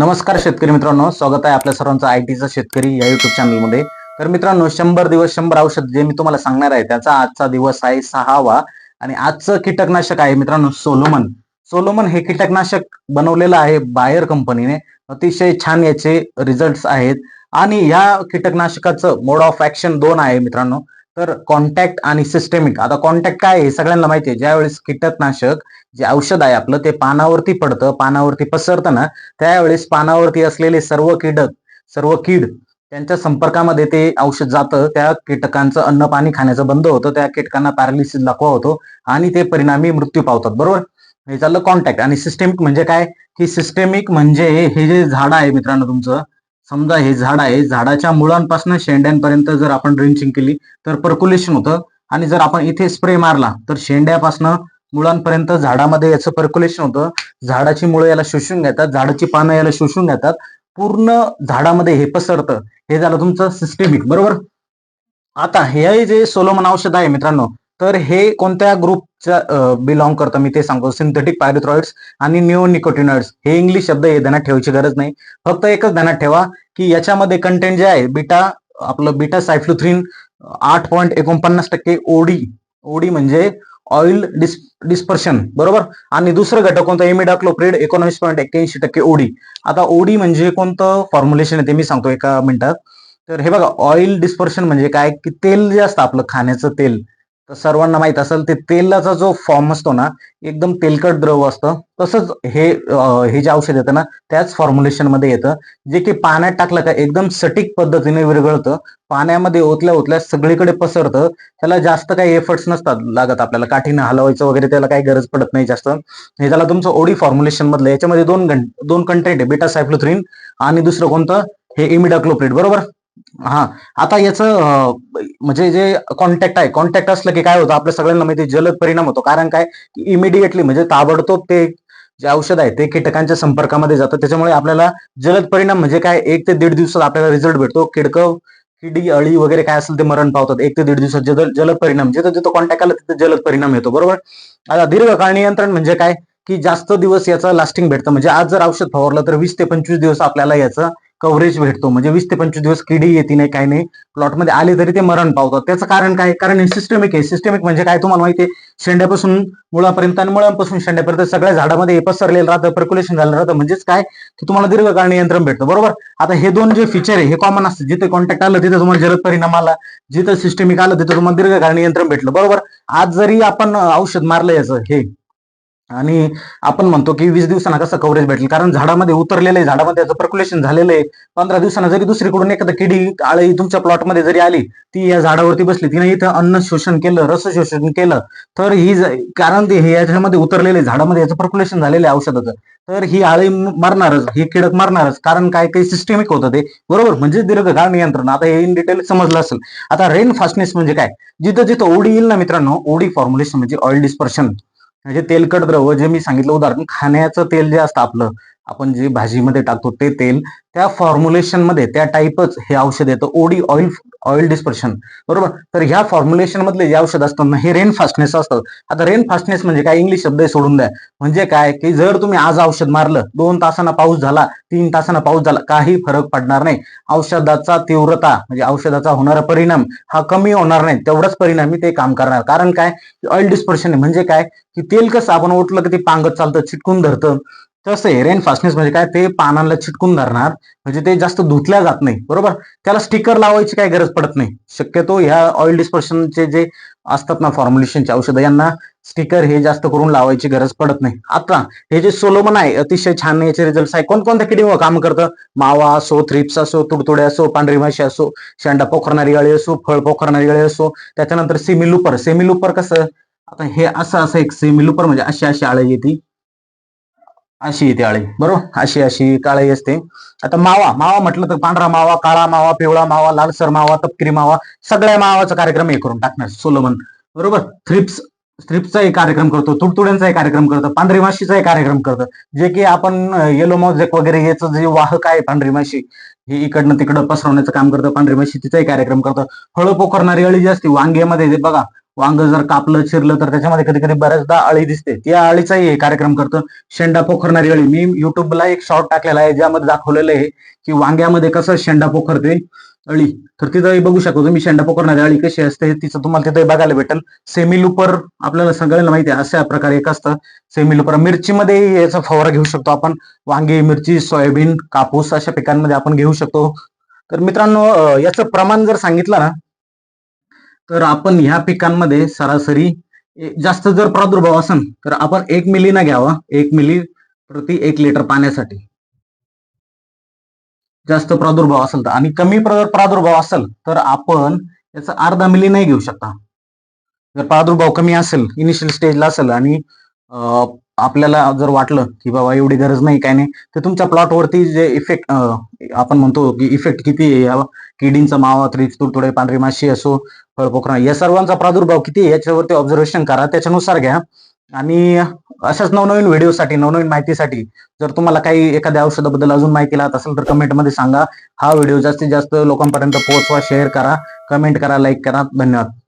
नमस्कार शेतकरी मित्रांनो स्वागत आहे आपल्या सर्वांचं आय टीचा शेतकरी या युट्यूब चॅनलमध्ये तर मित्रांनो शंभर दिवस शंभर औषध जे मी तुम्हाला सांगणार आहे त्याचा आजचा दिवस आहे सहावा आणि आजचं कीटकनाशक आहे मित्रांनो सोलोमन. सोलोमन हे कीटकनाशक बनवलेलं आहे बायर कंपनीने. अतिशय छान याचे रिझल्ट आहेत. आणि या कीटकनाशकाचं मोड ऑफ ऍक्शन दोन आहे मित्रांनो. तर कॉन्टॅक्ट आणि सिस्टेमिक आता कॉन्टॅक्ट काय आहे हे सगळ्यांना माहिती आहे. ज्यावेळेस कीटकनाशक जे औषध आहे आपलं ते पानावरती पडतं पानावरती पसरतं ना त्यावेळेस पानावरती असलेले सर्व कीटक सर्व कीड त्यांच्या संपर्कामध्ये ते औषध जातं. त्या कीटकांचं अन्न पाणी खाण्याचं बंद होतं. त्या कीटकांना पॅरालिसिस दाखवा होतो आणि ते परिणामी मृत्यू पावतात. बरोबर? हे चाललं कॉन्टॅक्ट आणि सिस्टेमिक म्हणजे काय? की सिस्टेमिक म्हणजे हे जे झाड आहे मित्रांनो तुमचं समजा हे झाड आहे झाडाच्या मुळांपासून शेंड्यांपर्यंत जर आपण ड्रिंचिंग केली तर पर्क्युलेशन होतं. आणि जर आपण इथे स्प्रे मारला तर शेंड्यापासून मुळांपर्यंत झाडामध्ये याचं पर्क्युलेशन होतं. झाडाची मुळे याला शोषून घेतात झाडाची पानं याला शोषून घेतात. पूर्ण झाडामध्ये हे पसरतं. हे झालं तुमचं सिस्टेमिक बरोबर? आता हे जे सोलोमन औषध आहे मित्रांनो तर हे कोणत्या ग्रुप बिलॉंग करतं. मी ते सांगतो. सिंथेटिक पायरिथ्रॉइड्स आणि निओनिकोटिनॉइड्स हे इंग्लिश शब्द हे ध्यानात ठेवायची गरज नाही. फक्त एकच ध्यानात ठेवा की याच्यामध्ये कंटेंट जे आहे बीटा आपलं बीटा सायफ्लुथ्रिन आठ पॉईंट एकोणपन्नास टक्के ओडी ओडी म्हणजे ऑइल डिस डिस्पर्शन बरोबर? आणि दुसरं घटक कोणतं? इमिडाक्लोप्रिड एकोणवीस पॉईंट एक्क्याऐंशी टक्के ओडी आता ओडी म्हणजे कोणतं फॉर्म्युलेशन आहे ते मी सांगतो एका मिनिटात. तर हे बघा ऑइल डिस्पर्शन म्हणजे काय? की तेल जे असतं आपलं खाण्याचं तेल. तर सर्वांना माहीत असेल ते तेलाचा जो फॉर्म असतो ना एकदम तेलकट द्रव असतं. तसंच हे हे जे औषध येतं ना त्याच फॉर्म्युलेशनमध्ये येतं. जे की पाण्यात टाकलं का एकदम सटीक पद्धतीने विरघळतं. पाण्यामध्ये ओतल्या ओतल्या सगळीकडे पसरतं. त्याला जास्त काही एफर्ट्स नसतात लागत आपल्याला. काठीनं हलवायचं वगैरे त्याला काही गरज पडत नाही जास्त. हे त्याला तुमचं ओडी फॉर्म्युलेशन मधलं याच्यामध्ये दोन घंट दोन कंटेंट आहे. बेटा सायफ्लोथ्रीन आणि दुसरं कोणतं? हे इमिडाक्लोप्रिड बरोबर? हा. आता याचं म्हणजे जे कॉन्टॅक्ट आहे कॉन्टॅक्ट असलं की काय होतं आपल्या सगळ्यांना माहिती जलद परिणाम होतो. कारण काय? इमिडिएटली म्हणजे ताबडतोब ते जे औषध आहे ते कीटकांच्या संपर्कामध्ये जातं. त्याच्यामुळे आपल्याला जलद परिणाम म्हणजे काय? एक ते दीड दिवसात आपल्याला रिझल्ट भेटतो. किडकं किडी अळी वगैरे काय असेल ते मरण पावतात. एक ते दीड दिवसात जलद जलद परिणाम. जिथं जिथं कॉन्टॅक्ट आला तिथं जलद परिणाम येतो. बरोबर? आता दीर्घकाळ नियंत्रण म्हणजे काय? की जास्त दिवस याचं लास्टिंग भेटतं. म्हणजे आज जर औषध फवारलं तर वीस ते पंचवीस दिवस आपल्याला याचं कव्हरेज भेटतो. म्हणजे वीस ते पंचवीस दिवस किडी येते नाही काही नाही. प्लॉटमध्ये आले तरी ते मरण पावतात. त्याचं कारण काय? कारण सिस्टमिक आहे. सिस्टमिक म्हणजे काय तुम्हाला माहिती आहे? शेंड्यापासून मुळापर्यंत आणि मुळांपासून शेंड्यापर्यंत सगळ्या झाडामध्ये हे पसरलेलं राहतं पर्क्युलेशन झालं राहतं. म्हणजेच काय? की तुम्हाला दीर्घकाळ नियंत्रण भेटतं. बरोबर? आता हे दोन जे फीचर आहे हे कॉमन असतं. जिथे कॉन्टॅक्ट आलं तिथे तुम्हाला जलद परिणाम आला. जिथं सिस्टमिक आलं तिथं तुम्हाला दीर्घकाळ नियंत्रण भेटलं. बरोबर? आज जरी आपण औषध मारलं याचं हे आणि आपण म्हणतो की वीस दिवसांना कसं कव्हरेज भेटेल? कारण झाडामध्ये उतरलेलं आहे झाडामध्ये याचं पर्क्युलेशन झालेलं आहे. पंधरा दिवसांना जरी दुसरीकडून एखादं किडी आळी तुमच्या प्लॉटमध्ये जरी आली ती या झाडावरती बसली तिने इथं अन्न शोषण केलं रस शोषण केलं तर ही कारण ते हे याच्यामध्ये उतरलेलं आहे, झाडामध्ये याचं पर्क्युलेशन झालेलं आहे औषधाचं. तर ही आळी मारणारच मरणारच ही किडक मरणारच कारण काय काही सिस्टेमिक होतं ते. बरोबर? म्हणजे दीर्घकाळ नियंत्रण. आता हे इन डिटेल समजलं असेल. आता रेन फास्टनेस म्हणजे काय? जिथं जिथं ओडी येईल ना मित्रांनो ओडी फॉर्म्युलेशन म्हणजे ऑइल डिस्पर्शन म्हणजे तेलकट द्रव जे मी सांगितलं उदाहरण खाण्याचं तेल जे असतं आपलं आपण जे भाजीमध्ये टाकतो ते तेल त्या फॉर्म्युलेशनमध्ये त्या टाईपच हे औषध येतं. ओडी ऑइल ऑइल डिस्पर्शन बरोबर? तर ह्या फॉर्म्युलेशन मधले जे औषध असतात हे रेन फास्टनेस असतं आता रेन फास्टनेस म्हणजे काय? इंग्लिश शब्द सोडून द्या. म्हणजे काय? की जर तुम्ही आज औषध मारलं दोन तासांना पाऊस झाला तीन तासांना पाऊस झाला काही फरक पडणार नाही. औषधाचा तीव्रता म्हणजे औषधाचा होणारा परिणाम हा कमी होणार नाही. तेवढाच परिणामी ते काम करणार. कारण काय? ऑइल डिस्पर्शन म्हणजे काय? की तेल कसं आपण ओटलं की ते पांगत चालतं चिटकून धरतं. तसं आहे रेन फास्टनेस म्हणजे काय? ते पानांना चिटकून धरणार. म्हणजे ते जास्त धुतल्या जात नाही. बरोबर? त्याला स्टिकर लावायची काही गरज पडत नाही. शक्यतो ह्या ऑइल डिस्पर्शनचे जे असतात ना फॉर्म्युलेशनचे औषधं यांना स्टिकर हे जास्त करून लावायची गरज पडत नाही. आता हे जे सोलोमन आहे अतिशय छान याचे रिझल्ट आहे. कोणकोणत्या किडीवर काम करतं? मावा असो थ्रिप्स असो तुडतुडे असो पांढरी माशी असो शेंडा पोखरणारी गाळी असो फळ पोखरणारी गाळी असो त्याच्यानंतर सेमी लुपर सेमी लुपर कसं? आता हे असं असं एक सेमी लुपर म्हणजे अशी अशी आळी येते. अशी येते आळी. बरोबर? अशी अशी काळी असते. आता मावा मावा म्हटलं तर पांढरा मावा काळा मावा पिवळा मावा लालसर मावा तपकिरी मावा सगळ्या मावाचा कार्यक्रम हे करून टाकणार सोलोमन. बरोबर? थ्रिप्स थ्रिप्सचाही कार्यक्रम करतो तुडतुड्यांचाही कार्यक्रम करतो पांढरी माशीचाही कार्यक्रम करतं. जे की आपण येलो मॉझेक वगैरे याचं जे वाहक आहे पांढरी माशी हे इकडनं तिकडं पसरवण्याचं काम करतं पांढरी माशी तिचाही कार्यक्रम करतं. फळं पोखरणारी अळी जी असते वांग्यामध्ये बघा वांग जर कापलं चिरलं तर त्याच्यामध्ये कधी कधी बऱ्याचदा अळी दिसते. त्या अळीचाही कार्यक्रम करतो. शेंडा पोखरणारी अळी. मी युट्यूबला एक शॉर्ट टाकलेला आहे ज्यामध्ये दाखवलेलं आहे की वांग्यामध्ये कसं शेंडा पोखरते अळी. तर तिथं बघू शकतो. तुम्ही शेंडा पोखरणारी अळी कशी असते तिचं तुम्हाला तिथे बघायला भेटेल. सेमी लुपर आपल्याला सगळ्यांना माहिती आहे अशा प्रकारे एक असतं. सेमी लुपर मिरचीमध्ये याचा फवारा घेऊ शकतो आपण. वांगी मिरची सोयाबीन कापूस अशा पिकांमध्ये आपण घेऊ शकतो. तर मित्रांनो याचं प्रमाण जर सांगितलं ना तर आपण ह्या पिकांमध्ये सरासरी जास्त जर प्रादुर्भाव असेल तर आपण एक मिली ना घ्यावा. एक मिली प्रति एक लिटर पाण्यासाठी. जास्त प्रादुर्भाव असेल तर. आणि कमी प्रादुर्भाव असेल तर आपण याचा अर्धा मिली नाही घेऊ शकता. जर प्रादुर्भाव कमी असेल इनिशियल स्टेजला असेल आणि आपल्याला जर वाटलं की बाबा एवढी गरज नाही काय नाही तर तुमच्या प्लॉटवरती जे इफेक्ट आपण म्हणतो की इफेक्ट किती आहे किडींचा मावा त्रिच तुडतुडे पांढरी माशी असो फळपोखरा या सर्वांचा प्रादुर्भाव किती याच्यावरती ऑब्झर्वेशन करा. त्याच्यानुसार घ्या. आणि अशाच नवनवीन व्हिडिओसाठी नवनवीन माहितीसाठी जर तुम्हाला काही एखाद्या औषधाबद्दल अजून माहिती लागत असेल तर कमेंटमध्ये सांगा. हा व्हिडिओ जास्तीत जास्त लोकांपर्यंत पोहोचवा शेअर करा. कमेंट करा लाईक करा. धन्यवाद.